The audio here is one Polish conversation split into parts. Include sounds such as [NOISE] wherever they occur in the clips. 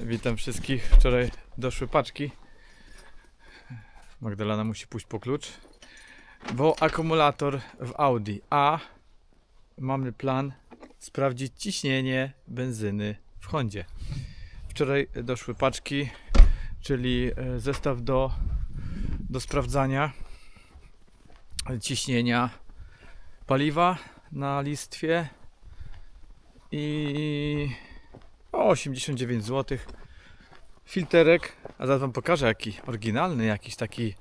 Witam wszystkich. Wczoraj doszły paczki. Magdalena musi pójść po klucz. Bo akumulator w Audi. A mamy plan sprawdzić ciśnienie benzyny w Hondzie. Wczoraj doszły paczki, czyli e, zestaw do, do sprawdzania ciśnienia paliwa na listwie i o 89 zł. Filterek, a zaraz wam pokażę jaki oryginalny, jakiś taki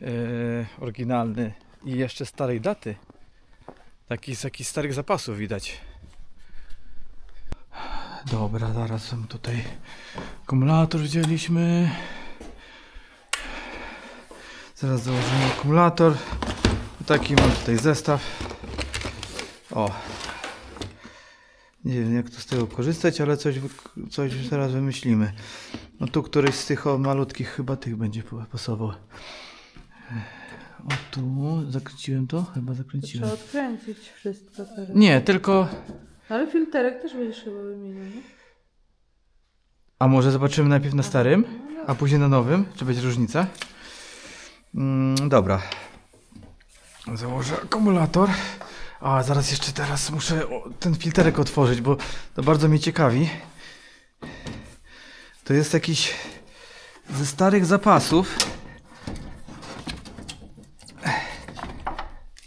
e, oryginalny i jeszcze starej daty. Taki z jakichś starych zapasów widać. Dobra, zaraz tutaj akumulator wzięliśmy. Zaraz założymy akumulator. Taki mam tutaj zestaw. O, nie wiem jak to z tego korzystać, ale coś, coś zaraz wymyślimy. No tu któryś z tych o, malutkich chyba tych będzie pasował. O tu, zakręciłem to? Chyba zakręciłem. Trzeba odkręcić wszystko teraz. Nie, tylko... Ale filterek też będziesz chyba wymieniał, nie? A może zobaczymy najpierw na starym, a później na nowym? Czy będzie różnica? Mm, dobra. Założę akumulator. A zaraz jeszcze teraz muszę ten filterek otworzyć, bo to bardzo mnie ciekawi. To jest jakiś ze starych zapasów.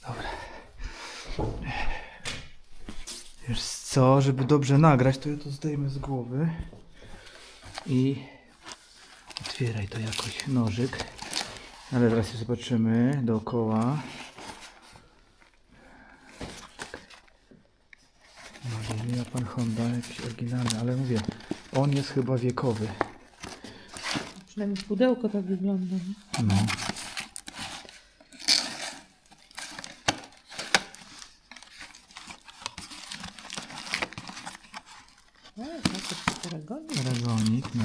Dobra. Wiesz co, żeby dobrze nagrać, to ja to zdejmę z głowy. I otwieraj to jakoś nożyk. Ale teraz zobaczymy dookoła. No, ma pan Honda, jakiś oryginalny, ale mówię, on jest chyba wiekowy. Przynajmniej pudełko tak wygląda? No. No, tak, to paragonik. Paragonik, no.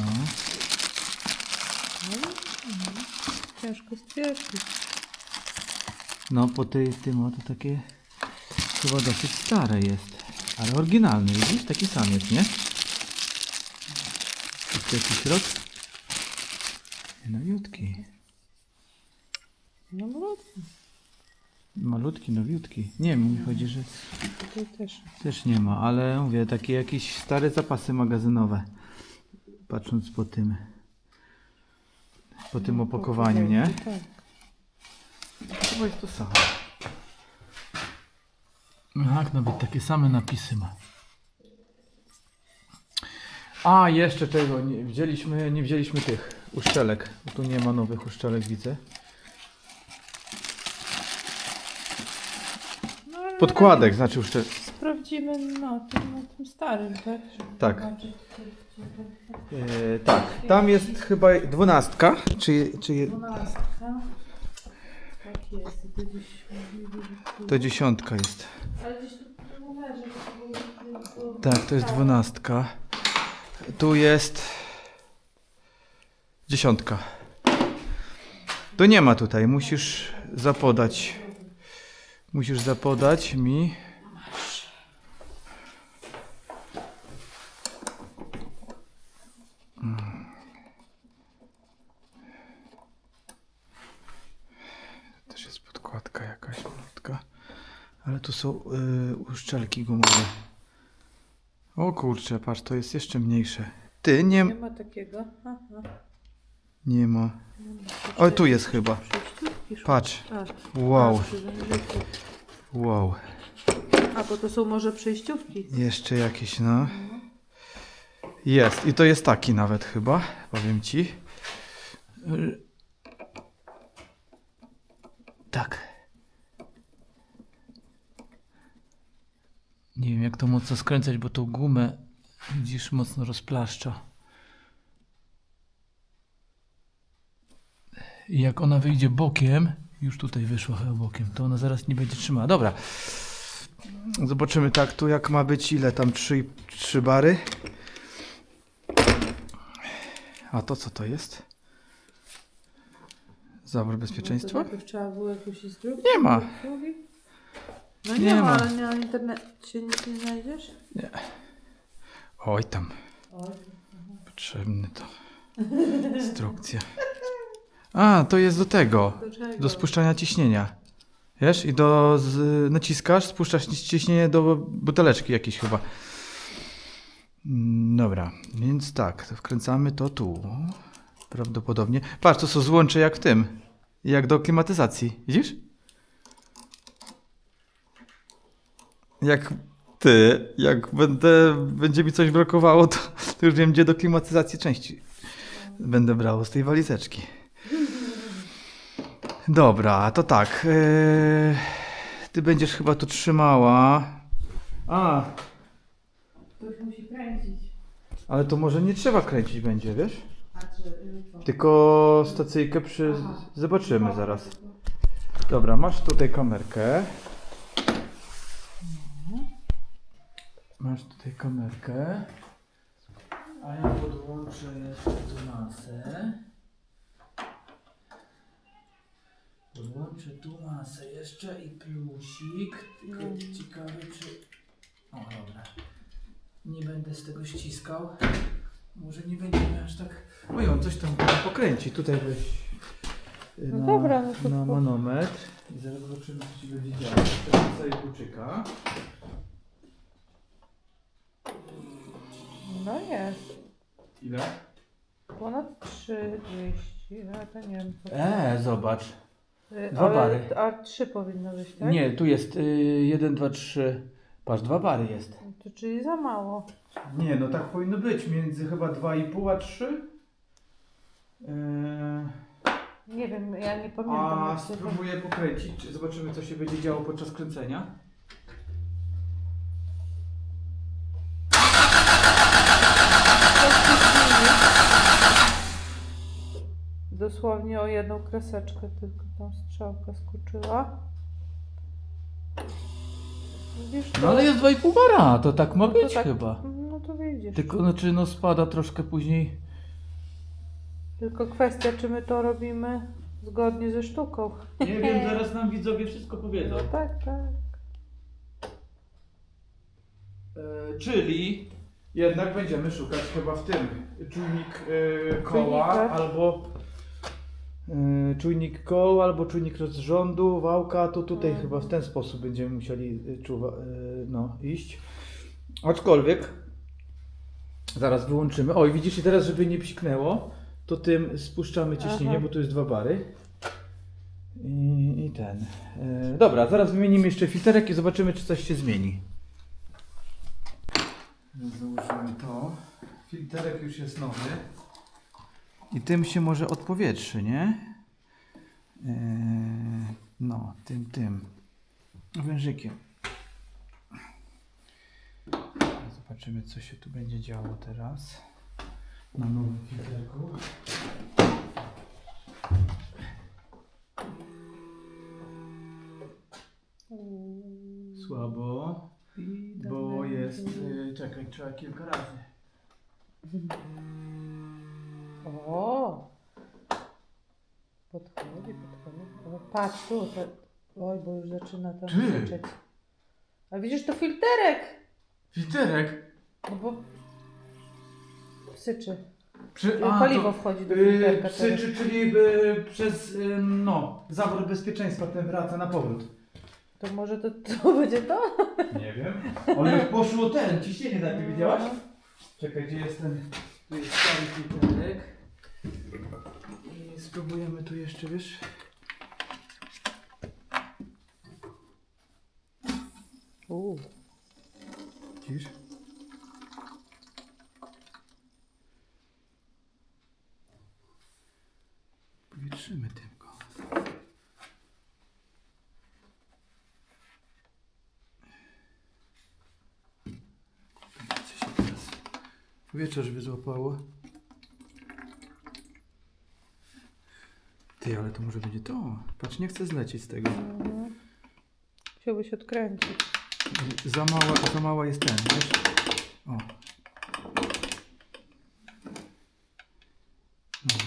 Ciężko stwierdzić. No po tej, tym o to takie chyba dosyć stare jest. Ale oryginalny, widzisz? Taki sam jest, nie? Jest jakiś rok? Nowiutki. No mocno. Malutki, nowiutki. Nie wiem, mi chodzi, że Tutaj też. też nie ma, ale mówię, takie jakieś stare zapasy magazynowe. Patrząc po tym, po tym opakowaniu, nie? Tak. Chyba jest to samo. Tak, nawet takie same napisy ma. A, jeszcze tego, nie wzięliśmy, nie wzięliśmy tych uszczelek. Tu nie ma nowych uszczelek, widzę. No, Podkładek, znaczy uszczelek. Sprawdzimy na tym, na tym starym, tak? Żeby Tak. zobaczyć, czy- czy- E, tak, tam jest chyba dwunastka, czy, czy Dwunastka. To dziesiątka jest. Tak, to jest dwunastka. Tu jest dziesiątka. To nie ma tutaj, musisz zapodać. Musisz zapodać mi. Mm. Też jest podkładka jakaś malutka. Ale tu są y, uszczelki gumowe. O kurczę, patrz, to jest jeszcze mniejsze. Ty, nie, Nie ma takiego. Nie ma. O, tu jest chyba. Patrz. Wow, wow. A, bo to są może przejściówki. Jeszcze jakieś, no. Jest. I to jest taki nawet chyba, powiem ci. Y, Tak. Nie wiem jak to mocno skręcać, bo tą gumę widzisz mocno rozplaszcza. I jak ona wyjdzie bokiem, już tutaj wyszła chyba bokiem, to ona zaraz nie będzie trzymała. Dobra. Zobaczymy tak tu jak ma być ile tam 3, 3 bary. A to co to jest? Zabór bezpieczeństwa? No to najpierw trzeba było jakąś instrukcję. Nie ma. No Nie nie, ma. ma, ale na internecie nic nie znajdziesz? Oj tam. Oj. Potrzebny to. Instrukcja. A, to jest do tego. Do czego? Do spuszczania ciśnienia. Wiesz? I do. Z, naciskasz, spuszczasz ciśnienie do buteleczki jakiejś chyba. Mm, Dobra, więc tak, to wkręcamy to tu. Prawdopodobnie. Patrz, to są złącze jak w tym. Jak do klimatyzacji. Widzisz? Jak ty, jak będę, będzie mi coś brakowało, to, to już wiem, gdzie do klimatyzacji części będę brał z tej walizeczki. Dobra, to tak. Yy, ty będziesz chyba tu trzymała. A, Ktoś musi kręcić. ale to może nie trzeba kręcić będzie, wiesz? Y? Tylko stacyjkę przy... Aha. Zobaczymy zaraz. Dobra, masz tutaj kamerkę. Masz tutaj kamerkę. A ja podłączę jeszcze tu masę. Podłączę tu masę jeszcze i plusik. Tylko ciekawe czy... O dobra. Nie będę z tego ściskał. Może nie będziemy aż tak... Oj, on coś tam pokręci. Tutaj weź y, No na, dobra, no to na po- manometr. I zaraz zobaczymy, co ci będzie działo. Teraz sobie kluczyka. No jest. Ile? Ponad 30, ale to nie wiem. co- Eee, zobacz. Y, dwa ale- bary. A 3 powinno być, tak? Nie, tu jest 1, 2, 3. Patrz, dwa bary jest. To czyli za mało. Nie, no tak powinno być. Między chyba 2,5 a 3. Eee, Nie wiem, ja nie pamiętam. a jak się to- spróbuję pokręcić. czy- Zobaczymy, co się będzie działo podczas kręcenia. Dosłownie o jedną kreseczkę tylko tam strzałka skoczyła. Widzisz to? No ale jest 2,5 bara, to tak ma No to być tak- chyba. No to widzisz. Tylko, znaczy, no spada troszkę później. Tylko kwestia, czy my to robimy zgodnie ze sztuką. Nie wiem, [LAUGHS] zaraz nam widzowie wszystko powiedzą. No tak, tak. E, czyli jednak będziemy szukać chyba w tym czujnik e, koła Czujnika. albo czujnik koła albo czujnik rozrządu, wałka, to tutaj Mhm. chyba w ten sposób będziemy musieli e, czuwa, e, no, iść. Aczkolwiek zaraz wyłączymy. Oj, widzisz, i teraz żeby nie psiknęło, to tym spuszczamy ciśnienie, Aha. bo tu jest dwa bary. I, i ten. E, dobra, zaraz wymienimy jeszcze filterek i zobaczymy, czy coś się zmieni. Założymy to. Filterek już jest nowy. I tym się może odpowietrzy, nie? Eee, no, tym, tym. Wężykiem. Zobaczymy, co się tu będzie działo teraz. Na nowym filterku. Słabo. Bo jest. y, Czekaj, trzeba kilka razy. O! Podchodzi, podchodzi. O, patrz tu, to... Oj, bo już zaczyna tam Ty! krzyczeć. A widzisz, to filterek! Filterek? No bo syczy. Przy, Paliwo wchodzi do Yy, filterka teraz. psyczy, czyli y, przez y, no, zawór bezpieczeństwa ten wraca na powrót. To może to, [LAUGHS] to będzie to? Nie wiem. Ale jak poszło ten, ciśnienie najpierw widziałaś? No. Czekaj, gdzie jest ten. Tu jest stary filterek. I spróbujemy tu jeszcze, wiesz. U. Widzisz? Powietrzymy tym go. Powietrze, żeby złapało. Ty, ale to może będzie to. Patrz, nie chcę zlecieć z tego. Mhm. Chciałbyś odkręcić. Za mała, za mała jest ten, wiesz? O. Dobra.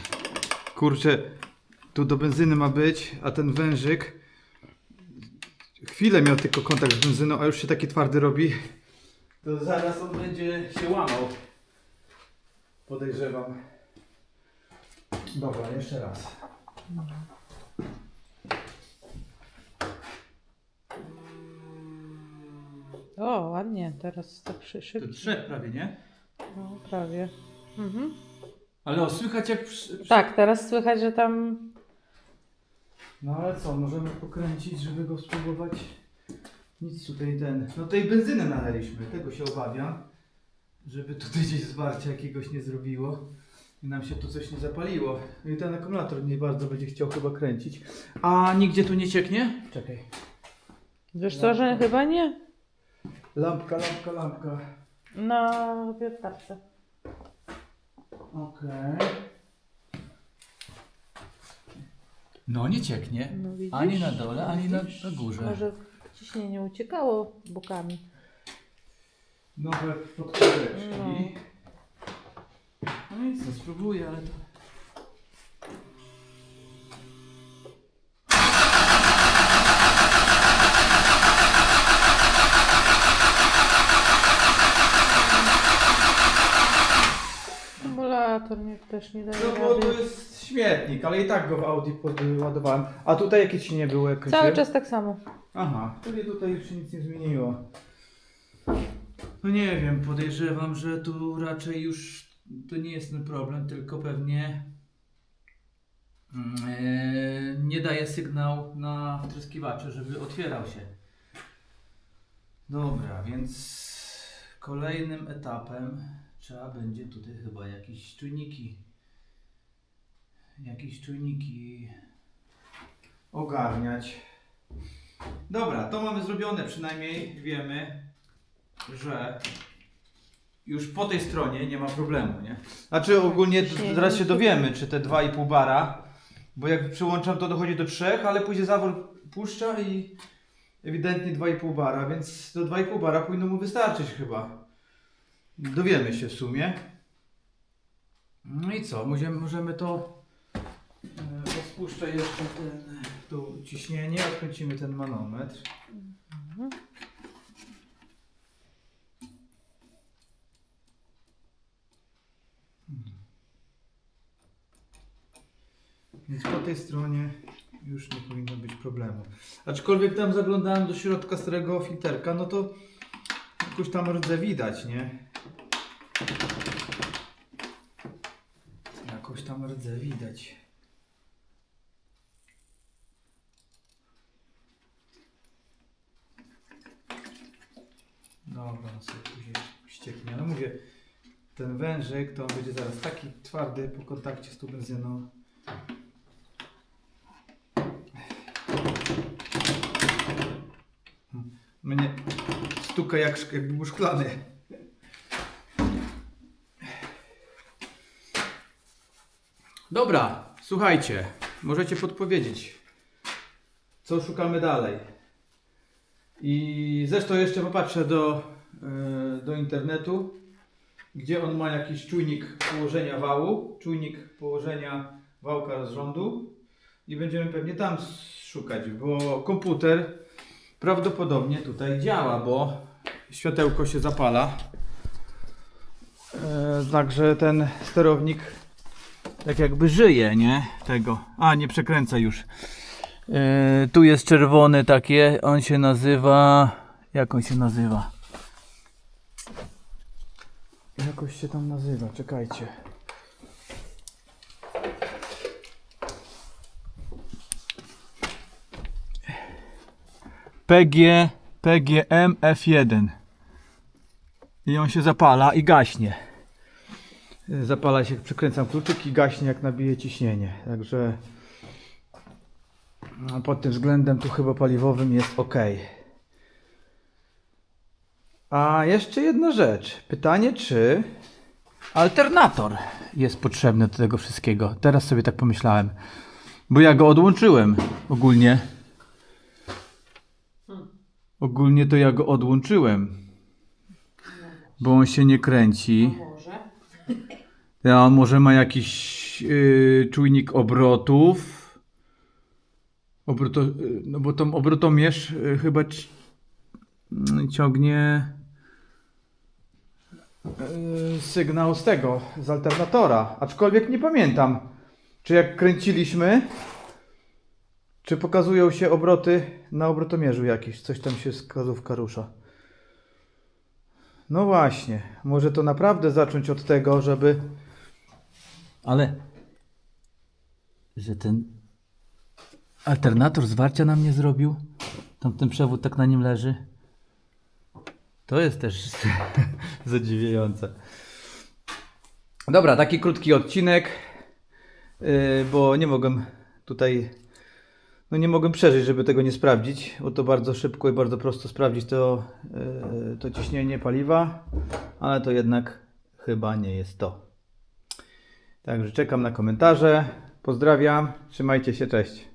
Kurczę, tu do benzyny ma być, a ten wężyk chwilę miał tylko kontakt z benzyną, a już się taki twardy robi. To zaraz on będzie się łamał. Podejrzewam. Dobra, jeszcze raz. O, ładnie, teraz tak szy- To szybko. trzech prawie, nie? No, prawie. Mhm. Ale o, słychać jak... Przy, przy... Tak, teraz słychać, że tam No ale co, możemy pokręcić, żeby go spróbować. Nic tutaj ten. No tej benzyny naleliśmy, tego się obawiam. Żeby tutaj gdzieś zwarcia jakiegoś nie zrobiło. I nam się tu coś nie zapaliło. No I ten akumulator nie bardzo będzie chciał chyba kręcić. A nigdzie tu nie cieknie? Czekaj. Wiesz co, że chyba nie? Lampka, lampka, lampka. Na wiertarce. Okej. No nie cieknie. No widzisz? Ani na dole, ani na, na górze. Może ciśnienie uciekało bokami. Nowe podkładeczki. No. No i co, spróbuję, ale to... Akumulator nie, też nie daje No bo to rady. jest śmietnik, ale i tak go w Audi podładowałem. A tutaj jakie ci nie było jakoś? Cały czas tak samo. Aha, czyli tutaj już się nic nie zmieniło. No nie wiem, podejrzewam, że tu raczej już to nie jest ten problem, tylko pewnie mm, e, nie daje sygnał na wtryskiwacze, żeby otwierał się. Dobra, więc kolejnym etapem trzeba będzie tutaj chyba jakieś czujniki jakieś czujniki ogarniać. Dobra, to mamy zrobione, przynajmniej wiemy, że już po tej stronie nie ma problemu, nie? Znaczy ogólnie zaraz się dowiemy, czy te 2,5 bara, bo jak przyłączam to dochodzi do 3, ale później zawór puszcza i ewidentnie 2,5 bara, więc do 2,5 bara powinno mu wystarczyć chyba. Dowiemy się w sumie. No i co, możemy, możemy to e, rozpuszczę jeszcze ten, tu ciśnienie, odkręcimy ten manometr. Więc po tej stronie już nie powinno być problemu. Aczkolwiek tam zaglądałem do środka starego filterka, no to jakoś tam rdzę widać, nie? Jakoś tam rdzę widać. Dobra, on sobie później ścieknie. Ale mówię, ten wężyk to on będzie zaraz taki twardy po kontakcie z tą benzyną. Mnie jak, jakby był szklany. Dobra, słuchajcie, możecie podpowiedzieć, co szukamy dalej. I zresztą jeszcze popatrzę do, e, do internetu, gdzie on ma jakiś czujnik położenia wału, czujnik położenia wałka rozrządu i będziemy pewnie tam szukać, bo komputer prawdopodobnie tutaj działa, bo światełko się zapala. E, Także ten sterownik tak jakby żyje, nie? Tego. A, nie przekręca już. E, tu jest czerwony takie, on się nazywa... Jak on się nazywa? Jakoś się tam nazywa, czekajcie. PG, PGM F1. I on się zapala i gaśnie. Zapala się, przykręcam kluczyk i gaśnie jak nabije ciśnienie. Także pod tym względem tu chyba paliwowym jest ok. A jeszcze jedna rzecz. Pytanie, czy alternator jest potrzebny do tego wszystkiego. Teraz sobie tak pomyślałem. Bo ja go odłączyłem ogólnie. Ogólnie to ja go odłączyłem. Bo on się nie kręci. Może. [LAUGHS] Ja, on może ma jakiś yy, czujnik obrotów. Obroto, yy, no bo tą obrotomierz yy, chyba mm, ciągnie yy, sygnał z tego, z alternatora. Aczkolwiek nie pamiętam, czy jak kręciliśmy, czy pokazują się obroty na obrotomierzu jakieś. Coś tam się wskazówka rusza. No właśnie, może to naprawdę zacząć od tego, żeby. Ale. Że ten alternator zwarcia nam nie zrobił. Tam ten przewód tak na nim leży. To jest też [LAUGHS] zadziwiające. Dobra, taki krótki odcinek, yy, bo nie mogłem tutaj, no nie mogłem przeżyć, żeby tego nie sprawdzić, bo to bardzo szybko i bardzo prosto sprawdzić to, yy, to ciśnienie paliwa, ale to jednak chyba nie jest to. Także czekam na komentarze. Pozdrawiam, trzymajcie się, cześć.